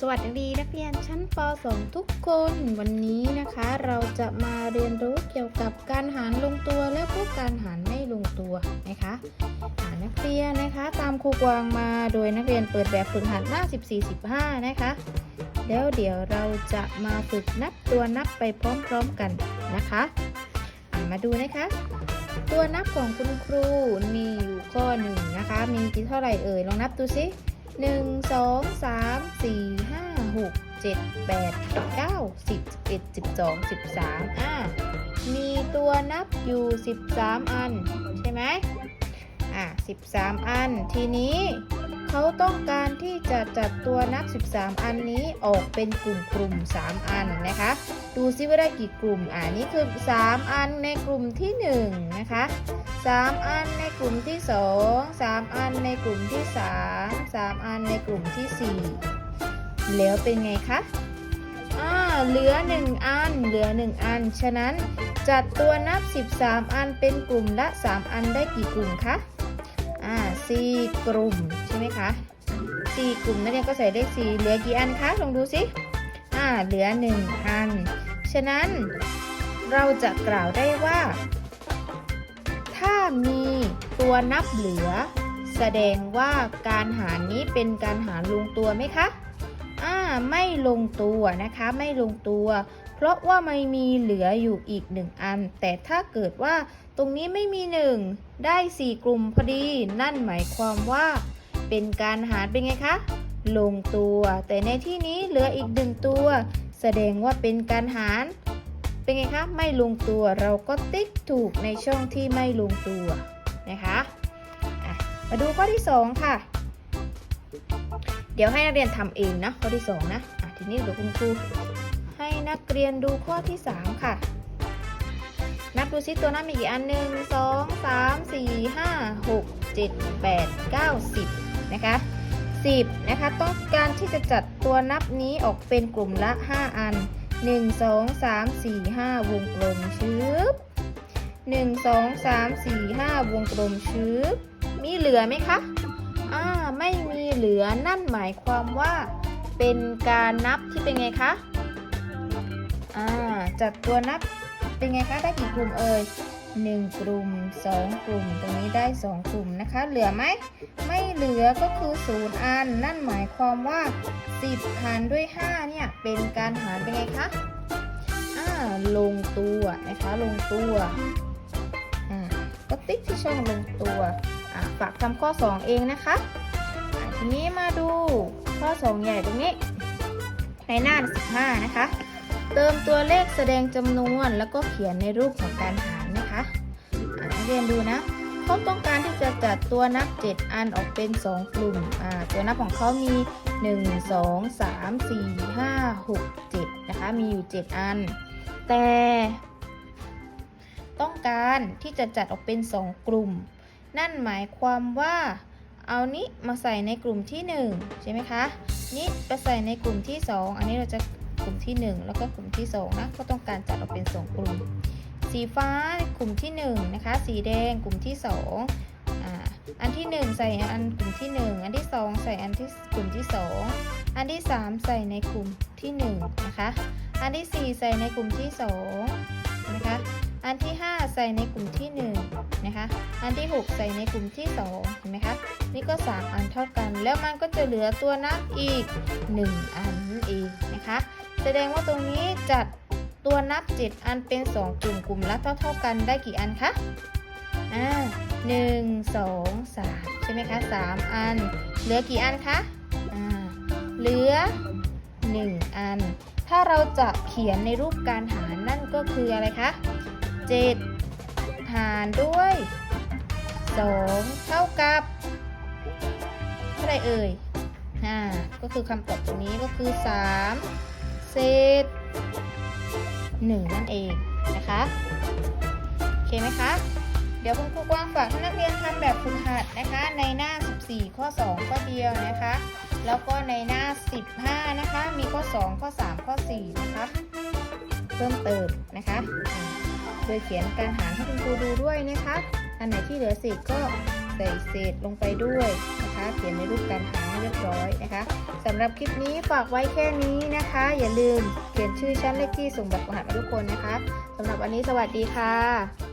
สวัสดีนักเรียนชั้นป .2 ทุกคน วันนี้นะคะ เราจะมาเรียนรู้เกี่ยวกับการหารลงตัวและพวกการหารไม่ลงตัวนะคะอ่านักเรียนนะคะ ตามครูกวางมาโดยนักเรียนเปิดแบบฝึกหัดหน้า 14-15 นะคะ แล้วเดี๋ยวเราจะมาฝึกนับตัวนับไปพร้อมๆกันนะคะมาดูนะคะ ตัวนับของคุณครูมีอยู่ข้อหนึ่งนะคะ มีกี่เท่าไหร่เอ่ยลองนับดูสิ หนึ่งสองสามสี่ห้าหกเจ็ดแปดเก้าสิบสิบเอ็ดสิบสองสิบสามอ่ามีตัวนับอยู่สิบสามอัน ใช่ไหมอะสิบสามอันทีนี้ เขาต้องการที่จะจัดตัวนับ13 อันนี้ออกเป็นกลุ่มกลุ่ม 3 อันนะคะ ดูซิว่าได้กี่กลุ่มอ่านี่คือ 3 อันในกลุ่มที่ 1 นะคะ 3 อันในกลุ่มที่ 2 3 อันในกลุ่มที่ 3 3 อันในกลุ่มที่ 4 แล้วเป็นไงคะอ่าเหลือ 1 อัน เหลือ 1 อัน ฉะนั้นจัดตัวนับ 13 อันเป็นกลุ่มละ 3 อันได้กี่กลุ่มคะ อ่กลุ่มใช่ไหมคะ4กลุ่มนักเรียนก็ใส่เลข4เหลือกี่อันคะลองดูสิอ่าเหลือ1อัน ฉะนั้นเราจะกล่าวได้ว่า ถ้ามีตัวนับเหลือ แสดงว่าการหารนี้เป็นการหารลงตัวไหมคะอ่าไม่ลงตัวนะคะไม่ลงตัว เพราะว่าไม่มีเหลืออยู่อีกหนึ่งอัน แต่ถ้าเกิดว่า ตรงนี้ไม่มีหนึ่งได้สี่กลุ่มพอดี นั่นหมายความว่า เป็นการหารเป็นไงคะ ลงตัว แต่ในที่นี้เหลืออีกหนึ่งตัว แสดงว่าเป็นการหาร เป็นไงคะ ไม่ลงตัว เราก็ติ๊กถูกในช่องที่ไม่ลงตัว นะคะะมาดูข้อที่ 2 ค่ะ เดี๋ยวให้นักเรียนทำเองนะข้อที่ 2 นะะทีนี้เดี๋ยวคุณครูให้นักเรียนดูข้อที่ 3 ค่ะ นับดูซิตัวนับมีกี่อันหนึ่งสองสามสี่ห้าหกเจ็ดแปดเก้าสิบนะคะสิบนะคะต้องการที่จะจัดตัวนับนี้ออกเป็นกลุ่มละ 5 อัน 1 2 3 4 5 วงกลมชึบ1 2 3 4 5 วงกลมชึบมีเหลือไหมคะอ่าไม่มีเหลือนั่นหมายความว่า เป็นการนับที่เป็นไงคะอ่าจัดตัวนับ เป็นไงคะได้กี่กลุ่มเอ่ย1กลุ่ม2กลุ่ม ตรงนี้ได้2กลุ่มนะคะ เหลือไหม ไม่เหลือก็คือ0อัน นั่นหมายความว่า 10หารด้วย5เนี่ยเป็นการหารเป็นไงคะอ่าลงตัวนะคะลงตัวอ่าก็ติ๊กที่ช่องลงตัวอ่าฝากทำข้อ 2 เองนะคะทีนี้มาดูข้อ 2 ใหญ่ตรงนี้ ในหน้า 15 นะคะ เติมตัวเลขแสดงจำนวนแล้วก็เขียนในรูปของการหารนะคะอ่านักเรียนดูนะเขาต้องการที่จะจัดตัวนับ 7 อันออกเป็น 2 กลุ่มตัวนับของเขามี 1 2 3 4 5 6 7 นะคะ มีอยู่ 7 อัน แต่ ต้องการที่จะจัดออกเป็น 2 กลุ่ม นั่นหมายความว่า เอานี้มาใส่ในกลุ่มที่ 1 ใช่ไหมคะ นี้ไปใส่ในกลุ่มที่ 2 อันนี้เราจะ กลุ่มที่ 1 แล้วก็กลุ่มที่2นะก็ต้องการจัดออกเป็น 2 กลุ่ม สีฟ้ากลุ่มที่1นะคะสีแดงกลุ่มที่2ออันที่ 1 ใส่อันกลุ่มที่ 1 อันที่ 2 ใส่อันที่กลุ่มที่ 2 อันที่ 3 ใส่ในกลุ่มที่1นะคะอันที่ 4 ใส่ในกลุ่มที่2นะคะอันที่ 5 ใส่ในกลุ่มที่1นะคะ อันที่ 6 ใส่ในกลุ่มที่2เห็นไหมคะ นี่ก็ 3 อันเท่ากัน แล้วมันก็จะเหลือตัวนับอีก 1 อันนั่นเองนะคะ แสดงว่าตรงนี้จัดตัวนับ 7 อันเป็น 2 กลุ่มกลุ่มละเท่าเท่า ๆ กันได้กี่อันคะอ่าหนึ่งสองสามใช่ไหมคะสามอัน เหลือกี่อันคะอ่าเหลือ 1 อัน ถ้าเราจะเขียนในรูปการหารนั่นก็คืออะไรคะ7 หารด้วย 2 เท่ากับเท่าไรเอ่ยอ่าก็คือคำตอบตรงนี้ก็คือ 3 เศษ 1 นั่นเองนะคะโอเคไหมคะเดี๋ยวคุณครูกว้างฝากให้นักเรียนทำแบบฝึกหัดนะคะ ในหน้า 14 ข้อ 2 ข้อเดียวนะคะ แล้วก็ในหน้า 15 นะคะ มีข้อ 2 ข้อ 3 ข้อ 4 นะคะ เพิ่มเติมนะคะโดยเขียนการหารให้คุณครูดูด้วยนะคะ อันไหนที่เหลือเศษก็ใส่เศษลงไปด้วยนะคะ เขียนในรูปการหาร รียบร้อยนะคะสำหรับคลิปนี้ฝากไว้แค่นี้นะคะ อย่าลืมเขียนชื่อชั้นเลขที่ส่งแบบรหัสมาทุกคนนะคะสำหรับวันนี้สวัสดีค่ะ